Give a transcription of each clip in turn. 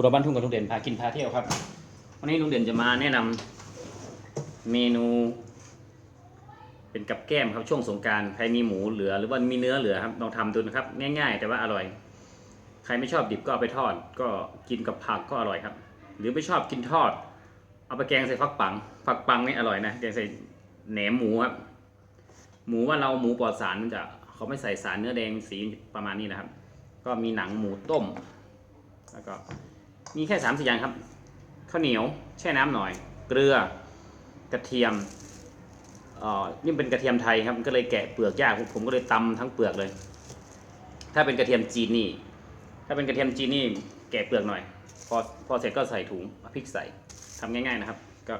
คุณรบ้านทุ่งกับลุงเด่นพากินพาเที่ยวครับ วันนี้ลุงเด่นจะมาแนะนำเมนู เป็นกับแก้มครับช่วงสงการใครมีหมูเหลือหรือว่ามีเนื้อเหลือครับลองทำดูนะครับ ง่าย ๆ แต่ว่าอร่อย ใครไม่ชอบดิบก็เอาไปทอด ก็กินกับผักก็อร่อยครับ หรือไม่ชอบกินทอด เอาไปแกงใส่ฟักปังฟักปังนี่อร่อยนะแกงใส่แหนมหมูครับ หมูว่าเราหมูปลอดสารมันจะเขาไม่ใส่สารเนื้อแดงสีประมาณนี้นะครับ ก็มีหนังหมูต้ม แล้วก็ มีแค่สามสี่อย่างครับ ข้าวเหนียวแช่น้ำหน่อย เกลือกระเทียมเอ่อนี่เป็นกระเทียมไทยครับก็เลยแกะเปลือกยากผมก็เลยตำทั้งเปลือกเลย ถ้าเป็นกระเทียมจีนนี่ ถ้าเป็นกระเทียมจีนนี่แกะเปลือกหน่อย พอพอเสร็จก็ใส่ถุงพริกใส่ทำง่ายๆนะครับ ก็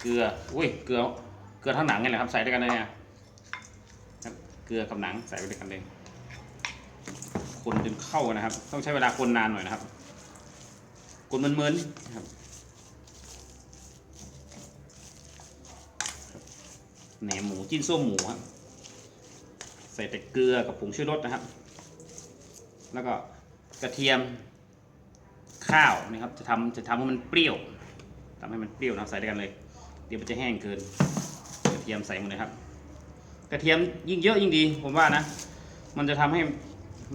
เกลืออุ้ยเกลือเกลือทั้งหนังนี่แหละครับ ใส่ด้วยกันเลยเนี่ยครับเกลือกับหนังใส่ไปด้วยกันเลยคนจนเข้านะครับ ต้องใช้เวลาคนนานหน่อยนะครับ คนมึนๆนะครับแหนมหมูจิ้นส้มหมูครับใส่แต่เกลือกับผงชูรสนะครับ แล้วก็กระเทียมข้าวนะครับ จะทำจะทำให้มันเปรี้ยวทำให้มันเปรี้ยวนะใส่ด้วยกันเลย เดี๋ยวมันจะแห้งเกิน กระเทียมใส่หมดเลยครับ กระเทียมยิ่งเยอะยิ่งดี ผมว่านะ มันจะทำให้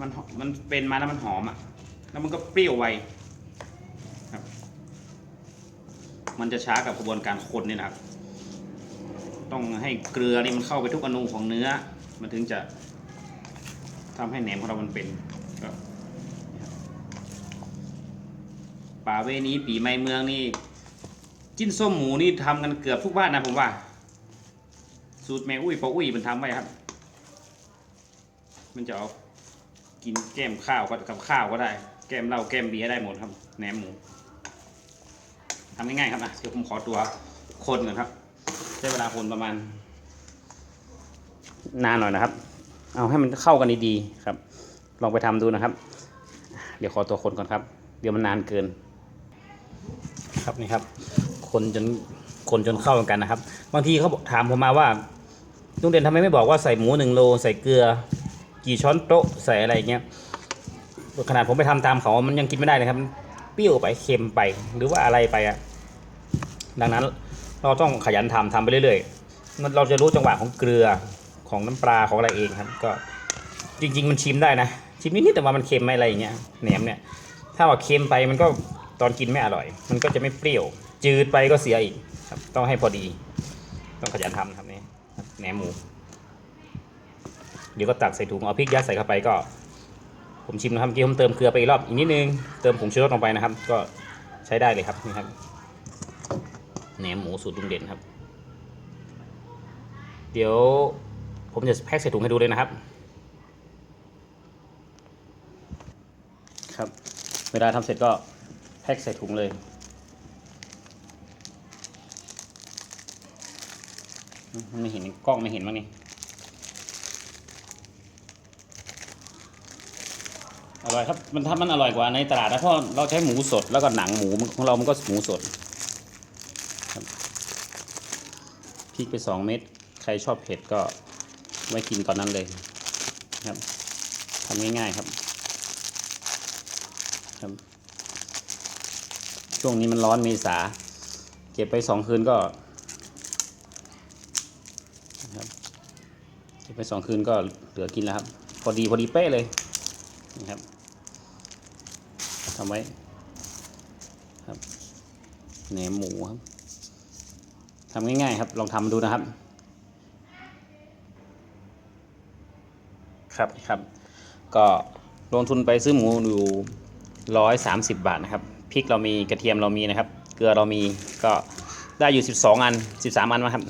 มันมมันเป็นมาแล้วมันหอมอะ แล้วมันก็เปรี้ยวไวครับ มันจะช้ากับกระบวนการคนนี่นะครับ ต้องให้เกลือนี่มันเข้าไปทุกอนูของเนื้อ มันถึงจะทำให้แหนมของเรามันเป็นป่าเวนี้ปีไม้เมืองนี่ จิ้นส้มหมูนี่ทำกันเกือบทุกบ้านนะผมว่า สูตรแม่อุ้ยปออุ้ยมันทำไว้ครับ มันจะเอากินแก้มข้าวก็กับข้าวก็ได้ แก้มเหล้าแก้มเบียร์ได้หมดครับแหนมหมู ทำง่ายๆครับนะเดี๋ยวผมขอตัวคนก่อนครับ ใช้เวลาคนประมาณ นานหน่อยนะครับ เอาให้มันเข้ากันดีๆครับ ลองไปทำดูนะครับ เดี๋ยวขอตัวคนก่อนครับ เดี๋ยวมันนานเกิน ครับนี่ครับ คนจนคนจนเข้ากันนะครับ บางทีเขาถามผมมาว่าลุงเด่นทำไมไม่บอกว่าใส่หมูหนึ่งโลใส่เกลือ กี่ช้อนโต๊ะใส่อะไรเงี้ยขนาดผมไปทำตามเขามันยังกินไม่ได้เลยครับ เปรี้ยวไปเค็มไป หรือว่าอะไรไปอะดังนั้นเราต้องขยันทำทำไปเรื่อยๆมันเราจะรู้จังหวะของเกลือของน้ำปลาของอะไรเองครับ ก็จริง ๆ มันชิมได้นะชิมนิดๆแต่ว่ามันเค็มไหมอะไรอย่างเงี้ยแหนมเนี่ย ถ้าว่าเค็มไปมันก็ตอนกินไม่อร่อย มันก็จะไม่เปรี้ยว จืดไปก็เสียอีกครับ ต้องให้พอดี ต้องขยันทำครับนี่แหนมหมูเดี๋ยวก็ตักใส่ถุงเอาพริกยัดใส่เข้าไปก็ ผมชิมนะครับเมื่อกี้ผมเติมเกลือไปอีกรอบอีกนิดนึงเติมผงชูรสลงไปนะครับ ก็ใช้ได้เลยครับนี่ครับแหนมหมูสูตรลุงเด่นครับ เดี๋ยวผมจะแพ็คใส่ถุงให้ดูเลยนะครับ ครับ เวลาทำเสร็จก็แพ็คใส่ถุงเลยมันไม่เห็นกล้องไม่เห็นมั้งนี่ อร่อยครับ มันทำมันอร่อยกว่าในตลาดนะเพราะเราใช้หมูสดแล้วก็หนังหมูของเรามันก็หมูสดพริกไปสองเม็ดใครชอบเผ็ดก็ไว้กินตอนนั้นเลยครับทำง่ายๆครับครับ ช่วงนี้มันร้อนเมษา เก็บไปสองคืนก็ครับเก็บไปสองคืนก็เหลือกินแล้วครับ พอดีพอดีเป๊ะเลย นะครับทำไว้ครับแหนมหมูครับทำง่ายๆครับ ลองทำดูนะครับ ครับครับ ก็ลงทุนไปซื้อหมูอยู่ร้อยสามสิบบาทนะครับพริกเรามีกระเทียมเรามีนะครับ เกลือเรามีก็ได้อยู่สิบสองอันสิบสามอันมาครับ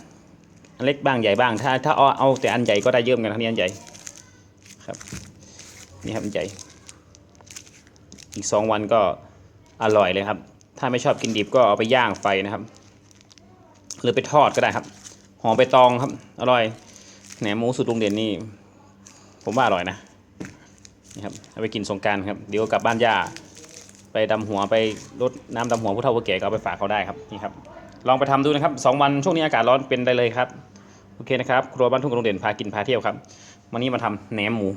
อันเล็กบ้างใหญ่บ้างถ้าถ้าเอาเอาแต่อันใหญ่ก็ได้เยอะเหมือนกันทั้งนี้อันใหญ่ครับ นี่ครับใหญ่อีกสองวันก็อร่อยเลยครับ ถ้าไม่ชอบกินดิบก็เอาไปย่างไฟนะครับ หรือไปทอดก็ได้ครับหอมไปตองครับ อร่อยแหนมหมูสูตรลุงเด่นนี่ ผมว่าอร่อยนะนี่ครับเอาไปกินสงการครับเดี๋ยวกลับบ้านย่าไปดำหัวไปรดน้ำดำหัวผู้เฒ่าผู้แก่ก็เอาไปฝากเขาได้ครับนี่ครับลองไปทำดูนะครับสองวันช่วงนี้อากาศร้อนเป็นได้เลยครับโอเคนะครับครัวบ้านทุ่งกรุงเด่นพากินพาเที่ยวครับวันนี้มาทำแหนมหมู